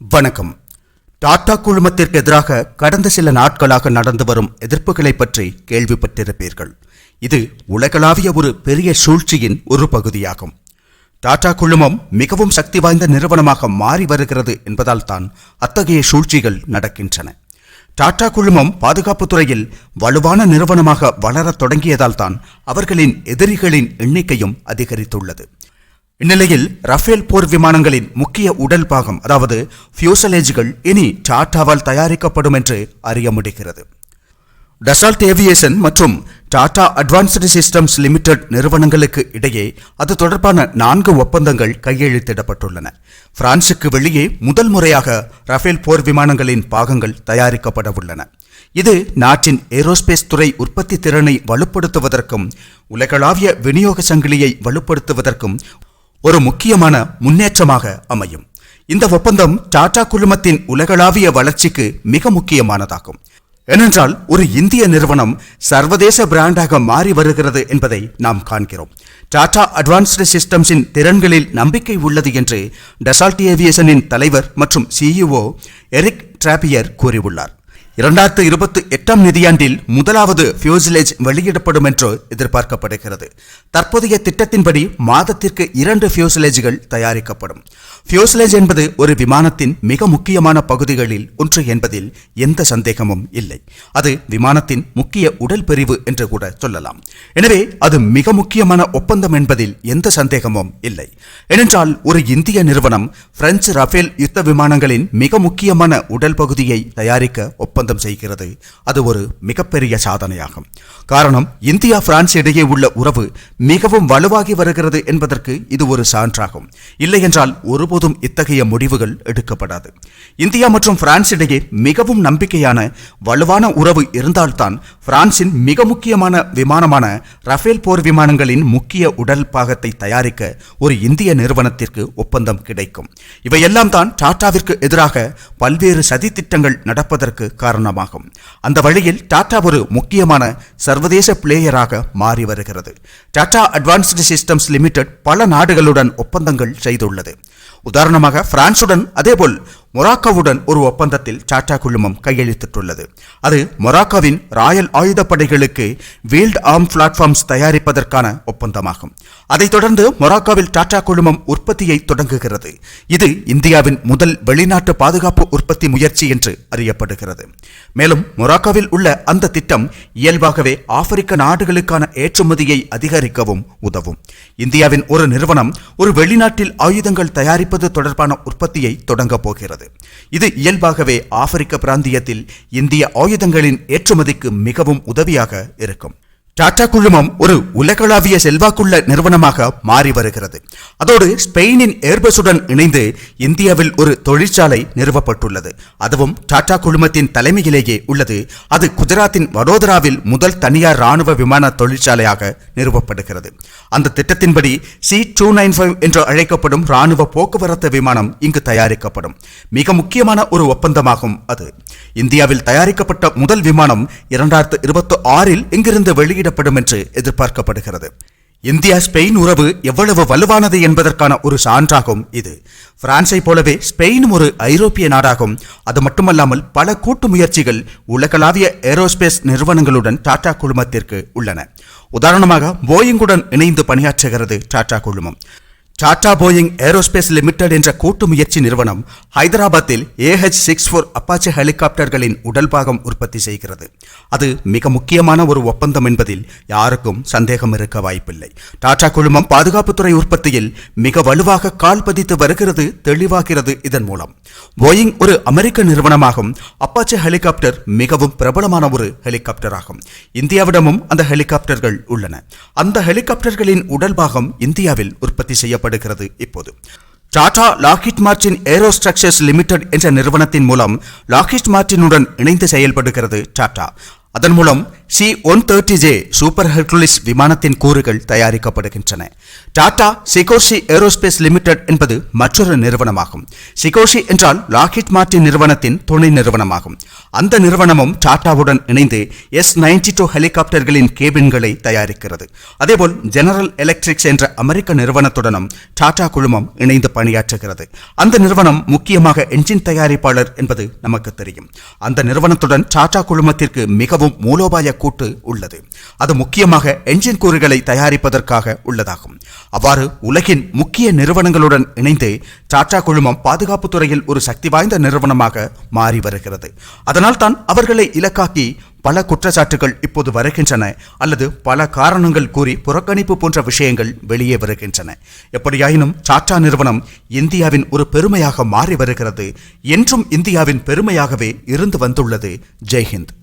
வணக்கம். டாடா குழுமத்திற்கு எதிராக கடந்த சில நாட்களாக நடந்து வரும் எதிர்ப்புகளை பற்றி கேள்விப்பட்டிருப்பீர்கள். இது உலகளாவிய ஒரு பெரிய சூழ்ச்சியின் ஒரு பகுதியாகும். டாடா குழுமம் மிகவும் சக்தி வாய்ந்த நிறுவனமாக மாறி வருகிறது என்பதால் தான் அத்தகைய சூழ்ச்சிகள் நடக்கின்றன. டாடா குழுமம் பாதுகாப்பு துறையில் வலுவான நிறுவனமாக வளரத் தொடங்கியதால் தான் அவர்களின் எதிரிகளின் எண்ணிக்கையும் அதிகரித்துள்ளது. இந்நிலையில் ரஃபேல் போர் விமானங்களின் முக்கிய உடல் பாகம் அதாவது ஃபியூசலேஜ்கள் இனி டாட்டாவால் தயாரிக்கப்படும் என்று அறிய முடிகிறது. டசால்ட் ஏவியேஷன் மற்றும் டாடா அட்வான்ஸ்டு சிஸ்டம்ஸ் லிமிடெட் நிறுவனங்களுக்கு இடையே அது தொடர்பான நான்கு ஒப்பந்தங்கள் கையெழுத்திடப்பட்டுள்ளன. பிரான்சுக்கு வெளியே முதல் முறையாக ரஃபேல் போர் விமானங்களின் பாகங்கள் தயாரிக்கப்பட உள்ளன. இது நாட்டின் ஏரோஸ்பேஸ் துறை உற்பத்தி திறனை வலுப்படுத்துவதற்கும் உலகளாவிய விநியோக சங்கிலியை வலுப்படுத்துவதற்கும் ஒரு முக்கியமான முன்னேற்றமாக அமையும். இந்த ஒப்பந்தம் டாடா குழுமத்தின் உலகளாவிய வளர்ச்சிக்கு மிக முக்கியமானதாகும். ஏனென்றால் ஒரு இந்திய நிறுவனம் சர்வதேச பிராண்டாக மாறி வருகிறது என்பதை நாம் காண்கிறோம். டாடா அட்வான்ஸ்டு சிஸ்டம்ஸின் திறன்களில் நம்பிக்கை உள்ளது என்று டசால்ட் ஏவியேஷனின் தலைவர் மற்றும் சிஇஓ எரிக் டிராபியர் கூறியுள்ளார். இரண்டாயிரத்து இருபத்தி எட்டாம் நிதியாண்டில் முதலாவது ஃபியூசிலேஜ் வெளியிடப்படும் என்று எதிர்பார்க்கப்படுகிறது. தற்போதைய திட்டத்தின்படி மாதத்திற்கு இரண்டு ஃபியூசிலேஜ்கள் தயாரிக்கப்படும். ஃபியூசிலேஜ் என்பது ஒரு விமானத்தின் மிக முக்கியமான பகுதிகளில் ஒன்று என்பதில் எந்த சந்தேகமும் இல்லை. அது விமானத்தின் முக்கிய உடல் பிரிவு என்று கூட சொல்லலாம். எனவே அது மிக முக்கியமான ஒப்பந்தம் என்பதில் எந்த சந்தேகமும் இல்லை. ஏனென்றால் ஒரு இந்திய நிறுவனம் பிரெஞ்சு ரஃபேல் யுத்த விமானங்களின் மிக முக்கியமான உடல் பகுதியை தயாரிக்க ஒப்பந்தம் ஒப்பந்தம் செய்கிறது. அது ஒரு மிகப்பெரிய சாதனையாகும். காரணம் இந்தியா பிரான்ஸ் இடையே உள்ள உறவு மிகவும் வலுவாகி வருகிறது என்பதற்கு இது ஒரு சான்றாகும். இல்லையென்றால் ஒருபோதும் இத்தகைய முடிவுகள் எடுக்கப்படாது. இந்தியா மற்றும் பிரான்ஸ் இடையே மிகவும் நம்பிக்கையான வலுவான உறவு இருந்தால்தான் பிரான்சின் மிக முக்கியமான விமானமான ரஃபேல் போர் விமானங்களின் முக்கிய உடல் பாகத்தை தயாரிக்க ஒரு இந்திய நிறுவனத்திற்கு ஒப்பந்தம் கிடைக்கும். இவையெல்லாம் தான் டாடாவிற்கு எதிராக பல்வேறு சதித்திட்டங்கள் நடப்பதற்கு காரணம். காரணமாகும் அந்த வழியில் டாடா ஒரு முக்கியமான சர்வதேச பிளேயராக மாறி வருகிறது. டாடா அட்வான்ஸ்டு சிஸ்டம்ஸ் லிமிடெட் பல நாடுகளுடன் ஒப்பந்தங்கள் செய்துள்ளது. உதாரணமாக பிரான்சுடன் அதேபோல் மொராக்கோவுடன் ஒரு ஒப்பந்தத்தில் டாடா குழுமம் கையெழுத்திட்டுள்ளது. அது மொராக்கோவின் ராயல் ஆயுதப்படைகளுக்கு வீல்ட் ஆர்ம் பிளாட்ஃபார்ம்ஸ் தயாரிப்பதற்கான ஒப்பந்தமாகும். அதைத் தொடர்ந்து மொராக்கோவில் டாடா குழுமம் உற்பத்தியை தொடங்குகிறது. இது இந்தியாவின் முதல் வெளிநாட்டு பாதுகாப்பு உற்பத்தி முயற்சி என்று அறியப்படுகிறது. மேலும் மொராக்கோவில் உள்ள அந்த திட்டம் இயல்பாகவே ஆப்பிரிக்க நாடுகளுக்கான ஏற்றுமதியை அதிகரிக்கவும் உதவும். இந்தியாவின் ஒரு நிறுவனம் ஒரு வெளிநாட்டில் ஆயுதங்கள் தயாரிப்பது தொடர்பான உற்பத்தியை தொடங்கப் போகிறது. இது இயல்பாகவே ஆப்பிரிக்க பிராந்தியத்தில் இந்திய ஆயுதங்களின் ஏற்றுமதிக்கு மிகவும் உதவியாக இருக்கும். டாடா குழுமம் ஒரு உலகளாவிய செல்வாக்குள்ள நிறுவனமாக மாறி வருகிறது. அதோடு ஸ்பெயினின் ஏர்பஸுடன் இணைந்து இந்தியாவில் ஒரு தொழிற்சாலை நிறுவப்பட்டுள்ளது. அதுவும் டாடா குழுமத்தின் தலைமையிலேயே உள்ளது. அது குஜராத்தின் வடோதராவில் முதல் தனியார் ராணுவ விமான தொழிற்சாலையாக நிறுவப்படுகிறது. அந்த திட்டத்தின்படி சி டூ நைன் ஃபைவ் என்று அழைக்கப்படும் ராணுவ போக்குவரத்து விமானம் இங்கு தயாரிக்கப்படும். மிக முக்கியமான ஒரு ஒப்பந்தமாகும் அது. இந்தியாவில் தயாரிக்கப்பட்ட முதல் விமானம் இரண்டாயிரத்து இருபத்தி ஆறில் இங்கிருந்து வெளியிடப்படும் என்று எதிர்பார்க்கப்படுகிறது. இந்தியா ஸ்பெயின் உறவு எவ்வளவு வலுவானது என்பதற்கான ஒரு சான்றாகும் இது. பிரான்ஸை போலவே ஸ்பெயினும் ஒரு ஐரோப்பிய நாடாகும். அது மட்டுமல்லாமல் பல கூட்டு முயற்சிகள் உலகளாவிய ஏரோஸ்பேஸ் நிறுவனங்களுடன் டாடா குழுமத்திற்கு உள்ளன. உதாரணமாக போயிங்குடன் இணைந்து பணியாற்றுகிறது டாடா குழுமம். டாடா போயிங் ஏரோஸ்பேஸ் லிமிடெட் என்ற கூட்டு முயற்சி நிறுவனம் ஹைதராபாத்தில் ஏஹெச் சிக்ஸ் ஃபோர் அப்பாச்சி ஹெலிகாப்டர்களின் உடல் பாகம் உற்பத்தி செய்கிறது. அது மிக முக்கியமான ஒரு ஒப்பந்தம் என்பதில் யாருக்கும் சந்தேகம் இருக்க வாய்ப்பில்லை. டாடா குழுமம் பாதுகாப்புத்துறை உற்பத்தியில் மிக வலுவாக கால் பதித்து வருகிறது தெளிவாகிறது இதன் மூலம். போயிங் ஒரு அமெரிக்க நிறுவனமாகும். அப்பாச்சி ஹெலிகாப்டர் மிகவும் பிரபலமான ஒரு ஹெலிகாப்டர் ஆகும். இந்தியாவிடமும் அந்த ஹெலிகாப்டர்கள் உள்ளன. அந்த ஹெலிகாப்டர்களின் உடல் பாகம் இந்தியாவில் உற்பத்தி செய்யப்படும் செய்யப்படுகிறது இப்போது. Tata Lockheed Martin aero structures limited என்ற நிறுவனத்தின் மூலம் லாக்ஹிட் மார்டினுடன் இணைந்து செயல்படுகிறது டாடா. அதன் மூலம் C one thirty J super Hercules விமானத்தின் கூறுகள் தயாரிக்கப்படுகின்றன. டாடா சிகோஷி ஏரோஸ்பேஸ் லிமிடெட் என்பது மற்றொரு நிறுவனமாகும். சிகோஷி என்றால் லாக்ஹிட் மார்டின் நிறுவனத்தின் துணை நிறுவனமாகும். அந்த நிறுவனமும் டாடாவுடன் இணைந்து எஸ் நைன்டி டூ ஹெலிகாப்டர்களின் கேபின்களை தயாரிக்கிறது. அதேபோல் ஜெனரல் எலக்ட்ரிக்ஸ் என்ற அமெரிக்க நிறுவனத்துடனும் டாடா குழுமம் இணைந்து பணியாற்றுகிறது. அந்த நிறுவனம் முக்கியமாக என்ஜின் தயாரிப்பாளர் என்பது நமக்கு தெரியும். அந்த நிறுவனத்துடன் டாடா குழுமத்திற்கு மிகவும் மூலோபாய கூட்டு உள்ளது. அது முக்கியமாக என்ஜின் கூறுகளை தயாரிப்பதற்காக உள்ளதாகும். அவ்வாறு உலகின் முக்கிய நிறுவனங்களுடன் இணைந்து டாடா குழுமம் பாதுகாப்பு துறையில் ஒரு சக்தி வாய்ந்த நிறுவனமாக மாறி வருகிறது. அதனால் தான் அவர்களை இலக்காக்கி பல குற்றச்சாட்டுகள் இப்போது வருகின்றன அல்லது பல காரணங்கள் கூறி புறக்கணிப்பு போன்ற விஷயங்கள் வெளியே வருகின்றன. எப்படியாயினும் டாடா நிறுவனம் இந்தியாவின் ஒரு பெருமையாக மாறி வருகிறது. என்றும் இந்தியாவின் பெருமையாகவே இருந்து வந்துள்ளது. ஜெய்ஹிந்த்.